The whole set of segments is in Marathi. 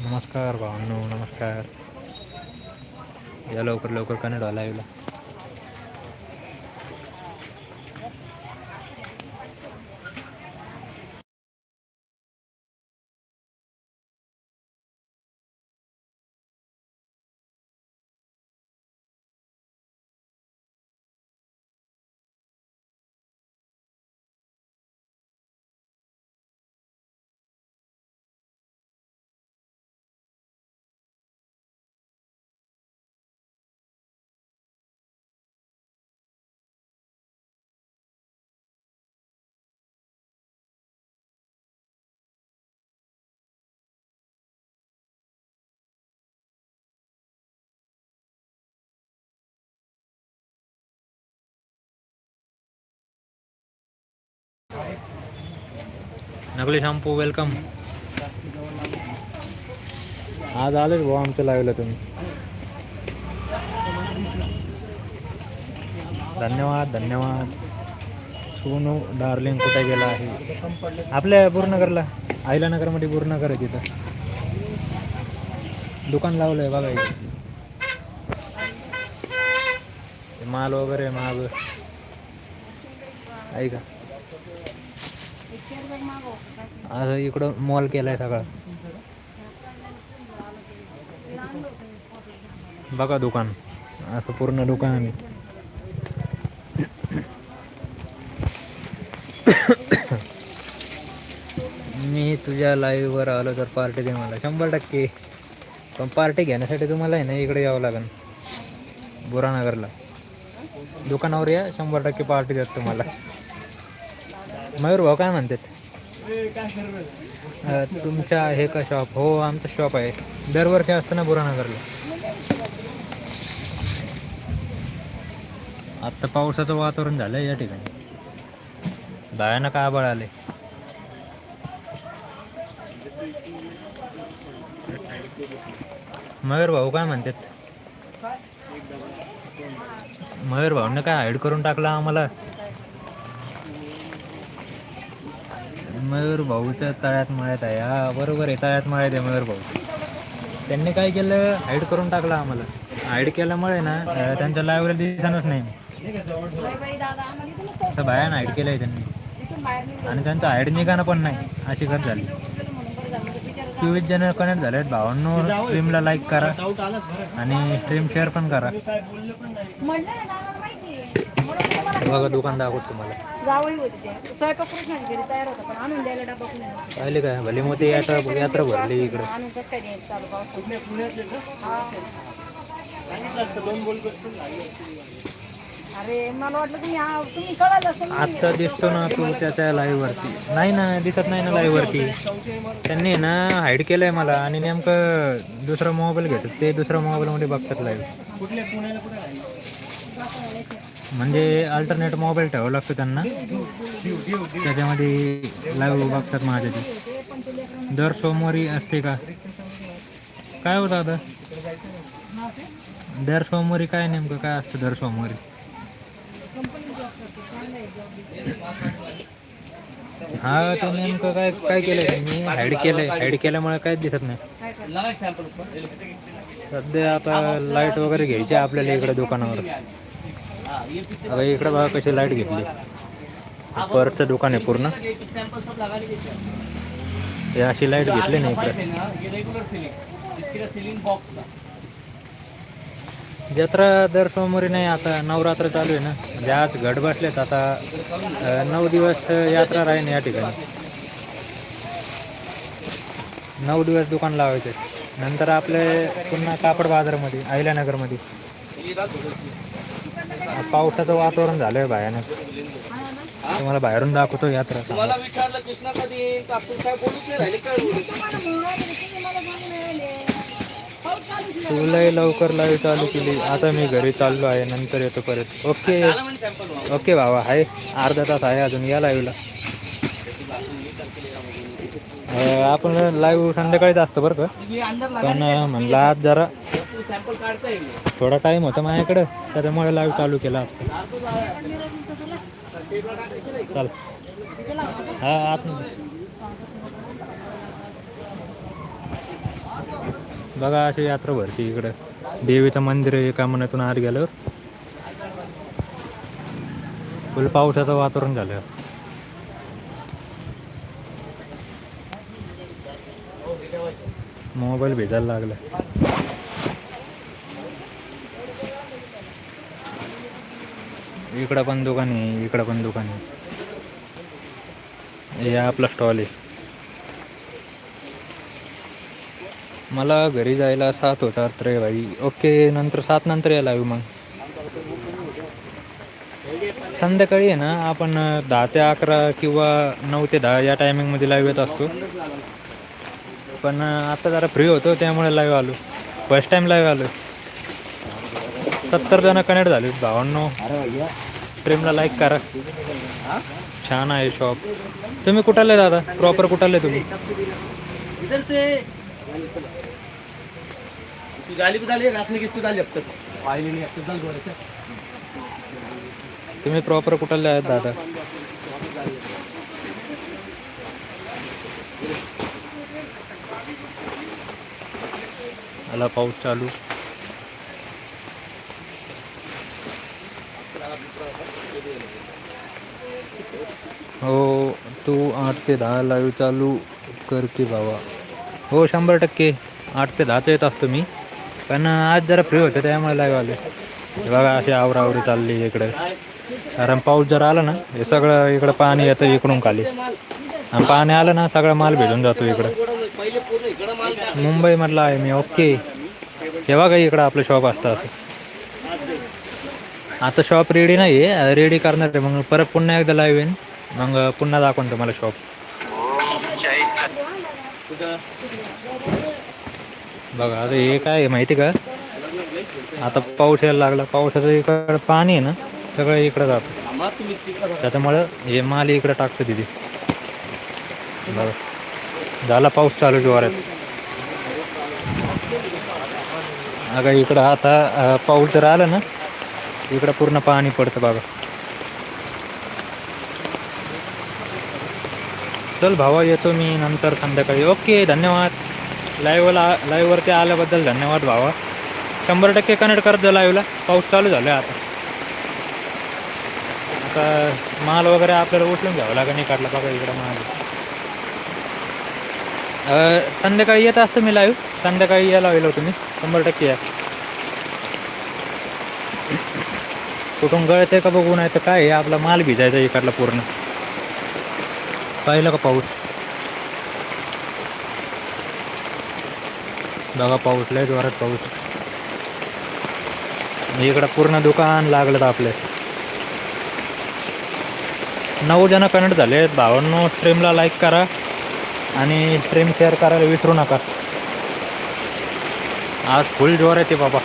नमस्कार भावांनो नमस्कार. या लवकर लवकर कनेक्ट व्हा लाईव्हला नकली शॅम्पू वेलकम आज आलेच भाऊ आमच्या लाईव्हला तुम्ही. धन्यवाद धन्यवाद. सोनू डार्लिंग कुठे गेला आहे? आपल्या पूर्णगरला आईला नगरमध्ये पूर्णनगर आहे तिथं. दुकान लावलं आहे बघा इथे. माल वगैरे महाग. ऐका. असं इकडं मॉल केलाय सगळा. बघा दुकान. असं पूर्ण दुकान मी तुझ्या लाईव्हवर आलो तर पार्टी दे मला. शंभर टक्के. पण पार्टी घेण्यासाठी तुम्हाला आहे ना इकडे यावं लागेल. बुरानगरला. दुकानावर या शंभर टक्के पार्टी देत तुम्हाला. मयूर भाऊ काय म्हणतात? तुमच्या हे का शॉप हो आमचं शॉप आहे. दरवर्षी असतं ना बुरानगरला. आत्ता पावसाचं वातावरण झालं या ठिकाणी. भयानक आबळ आले. मयूर भाऊ काय म्हणतात? मयूर भाऊने काय हाईड करून टाकला आम्हाला? मयूर भाऊच्या तळ्यात मळ्यात आहे. हा बरोबर आहे. तळ्यात मळ्यात आहे मयूर भाऊ. त्यांनी काय केलं? हाईड करून टाकलं आम्हाला. हाईड केल्यामुळे ना त्यांच्या लाईव्हला दिसणच नाही. असं भयान हाईड केलं आहे त्यांनी. आणि त्यांचं हाईड निघाणं पण नाही. अशी गत झाली. चोवीस जण कनेक्ट झाले आहेत भावांनो स्ट्रीमला लाईक करा. आणि स्ट्रीम शेअर पण करा. बघा दुकान दाखवत तुम्हाला. जावई होते ते. स्वयंपाक करून नाही घरी तयार होता पण आणून द्यायला डबा पण नाही. पाहिले काय? भली मोठी यात्रा यात्रा भरली इकडं. आणून कसं काय द्यायचं चालू पावसात हा. अरे मला वाटलं तुम्ही तुम्ही कळालं असेल ना. आत्ता दिसतो ना तू त्याच्या लाईव्ह वरती नाही ना दिसत नाही ना लाईव्ह वरती त्यांनी ना हाईड केलंय मला आणि नेमकं दुसरा मोबाईल घेतात ते दुसऱ्या मोबाईलमध्ये बघतात लाईव्ह म्हणजे अल्टरनेट मोबाईल ठेवावं लागतं त्यांना. त्याच्यामध्ये लाईव्ह बघतात माझ्या ते दर सोमवारी असते का? काय होतं आता दर सोमवारी काय नेमकं? काय असतं दर सोमवारी? हा ते नेमकं काय काय केलंय मी हाईड केलंय. हाईड केल्यामुळे काहीच दिसत नाही. सध्या आता लाइट वगैरे घ्यायची आहे आपल्याला इकडे दुकानावर. आता इकडे बघा कशी लाइट घेतली. परचं दुकान आहे पूर्ण. हे अशी लाइट घेतली नाही इकडे. जत्रा दर सोमवारी नाही आता नवरात्र चालू आहे ना. म्हणजे आज घट बसलेत आता नऊ दिवस यात्रा राहीन या ठिकाणी. नऊ दिवस दुकान लावायचे. नंतर आपले पुन्हा कापड बाजारमध्ये अहिल्यानगरमध्ये. पावसाचं वातावरण झालंय भयानक तुम्हाला बाहेरून दाखवतो यात्रा मला विचारलं कृष्णा कधी कापूस काय बोलूच नाही राहिले? काय तुलाही लवकर लाईव्ह चालू केली. आता मी घरी चाललो आहे नंतर येतो परत. ओके. ओके बाबा आहे. अर्धा तास आहे अजून या लाईव्हला आपण लाईव्ह संध्याकाळीच असतो बरं का. पण म्हणलं आज जरा थोडा टाईम होता माझ्याकडं त्याच्यामुळे लाईव्ह चालू केला चाल. हा आत बघा अशी यात्रा भरते इकडं. देवीचं मंदिर आहे एका मनातून आत गेल्यावर. फुल पावसाचं वातावरण झालं. मोबाईल भेजायला लागला. इकडं पण दुकान आहे इकडं पण दुकान आहे. हे आपला स्टॉल आहे. मला घरी जायला सात होतात रे भाई. ओके नंतर सात नंतर यायला हवी मग. संध्याकाळी आहे ना आपण दहा ते अकरा किंवा नऊ ते दहा या टायमिंगमध्ये लाईव्ह येत असतो. पण आता जरा फ्री होतो त्यामुळे लाईव्ह आलो. फर्स्ट टाईम लाईव्ह आलो. सत्तर जण कनेक्ट झाले भावांनो स्ट्रीमला लाईक करा। छान आहे शॉप तुम्ही कुठाले दादा? प्रॉपर कुठाले तुम्ही? इधर से। इसकी गाली भी डाली रास्ते की इसको डाली अब तक? फ़ाइल नहीं अब तक डाल दो तुम्ही प्रॉपर कुठाले आहेत दादा? आला पाऊस चालू. हो तू आठ ते दहा लाईव्ह चालू कर की बाबा. हो शंभर टक्के. आठ ते दहाचं येत असतो मी. पण आज जरा फ्री होतं त्यामुळे लाईव्ह आले. हे बघा अशी आवरावरी चालली इकडे. कारण पाऊस जर आला ना हे सगळं इकडं पाणी येतं इकडून खाली. आणि पाणी आलं ना सगळा माल भेटून जातो इकडं. मुंबईमधला आहे मी ओके हे बघा इकडं आपलं शॉप असतं असं. आता शॉप रेडी नाही आहे रेडी करणार आहे. मग परत पुन्हा एकदा लाईव्ह येईन. मग पुन्हा दाखवून तुम्हाला शॉप बघा आता हे काय आहे माहिती का? आता पाऊस यायला लागला. पावसाचं इकडं पाणी आहे ना सगळं इकडं जातं. त्याच्यामुळं हे माल इकडं टाकतं तिथे बघा. झाला पाऊस चालू जोरात. अगं इकडं आता पाऊस जर आलं ना इकडं पूर्ण पाणी पडतं बघा. चल भावा येतो मी नंतर संध्याकाळी. ओके धन्यवाद. लाईव्हला लाईव्हवरती आल्याबद्दल धन्यवाद भावा. शंभर टक्के कनेक्ट करत जा लाईव्हला पाऊस चालू झाला आता. आता माल वगैरे आपल्याला उचलून घ्यावं लागेल नाही काढला बघा इकडं माल. संध्याकाळी येत असतं मी लाईव्ह संध्याकाळी यायला होईल तुम्ही शंभर टक्के या. कुठून गळते का बघू नाही तर काय आहे? आपला माल भिजायचा इकडला पूर्ण. पाहिलं का पाऊस? बघा पाऊस लय जोरात पाऊस. इकडं पूर्ण दुकान लागलं आपले. नऊ जण कनेक्ट झाले भावांनो स्ट्रीमला लाईक करा आणि स्ट्रीम शेअर करायला विसरू नका. आज फुल जोर आहे ते बाबा.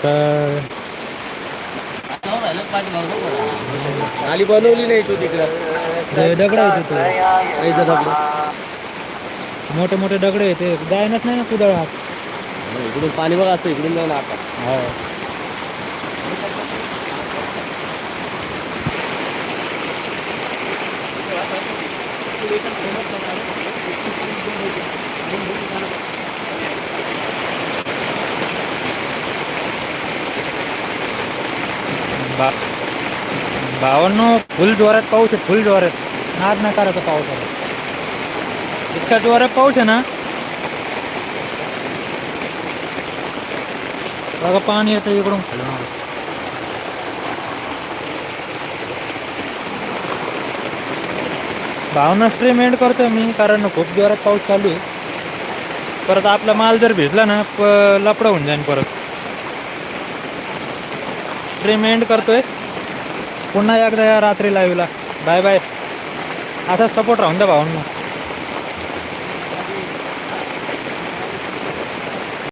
आता गाली बनवली नाही तू तिकडं. दगड आहे तिथे काहीचं दगड. मोठे मोठे दगड आहे ते जायनच नाही ना कुदळ इकडून पाणी बघा असं इकडून जाऊन आता. हा. बा भावांनो फुल जोरात पाऊस आहे फुल जोरात. नाद नकाराचा पाऊस आहे इतका जोरात पाऊस आहे ना. बघा पाणी येतं इकडून. खालून भावना स्ट्रीम एंड करतो मी कारण खूप जोरात पाऊस चालू आहे. परत आपला माल जर भिजला ना प लपडं होऊन जाईन परत. स्ट्रीम एंड करतोय. पुन्हा एकदा या रात्री लाईव्हला बाय बाय आता सपोर्ट राहून द्या भावांना.